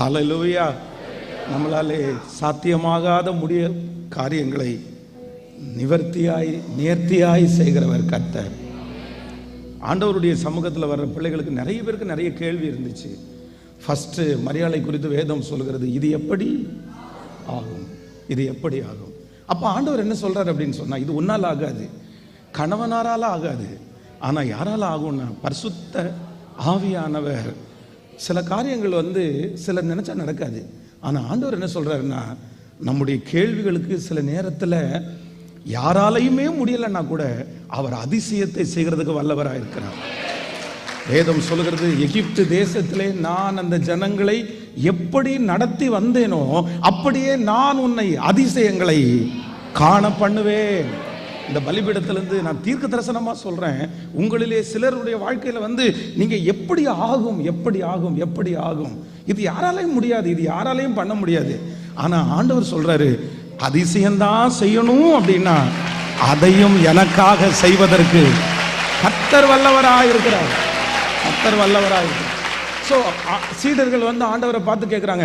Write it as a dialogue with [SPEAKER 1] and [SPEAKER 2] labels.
[SPEAKER 1] ஹalleluya. நம்மளாலே சாத்தியமாகாத முடிய காரியங்களை நிவர்த்தியாய் நேர்த்தியாய் செய்கிறவர் கர்த்தர். ஆண்டவருடைய சமூகத்தில் வர்ற பிள்ளைகளுக்கு நிறைய பேருக்கு நிறைய கேள்வி இருந்துச்சு. ஃபஸ்ட்டு மரியாதை குறித்து வேதம் சொல்கிறது இது எப்படி ஆகும்? இது எப்படி ஆகும்? அப்போ ஆண்டவர் என்ன சொல்கிறார் அப்படின்னு சொன்னால் இது உன்னால் ஆகாது. கணவனாரால் ஆகாது. ஆனால் யாரால் ஆகும்னா பரிசுத்த ஆவியானவர் சில காரியங்கள் வந்து சிலர் நினைச்சா நடக்காது. ஆனால் ஆண்டவர் என்ன சொல்கிறாருன்னா நம்முடைய கேள்விகளுக்கு சில நேரத்தில் யாராலையுமே முடியலைன்னா கூட அவர் அதிசயத்தை செய்கிறதுக்கு வல்லவராக இருக்கிறார். வேதம் சொல்லுகிறது எகிப்து தேசத்திலே நான் அந்த ஜனங்களை எப்படி நடத்தி வந்தேனோ அப்படியே நான் உன்னை அதிசயங்களை காண பண்ணுவேன். இந்த பலிபீடத்திலேருந்து நான் தீர்க்க தரிசனமாக சொல்கிறேன் உங்களிலே சிலருடைய வாழ்க்கையில் வந்து நீங்கள் எப்படி ஆகும் எப்படி ஆகும் எப்படி ஆகும்? இது யாராலையும் முடியாது இது யாராலையும் பண்ண முடியாது. ஆனால் ஆண்டவர் சொல்கிறாரு அதிசயம்தான் செய்யணும் அப்படின்னா அதையும் எனக்காக செய்வதற்கு கத்தர் வல்லவராக இருக்கிறார். கத்தர் வல்லவராக இருக்கிறார். ஸோ சீடர்கள் வந்து ஆண்டவரை பார்த்து கேட்குறாங்க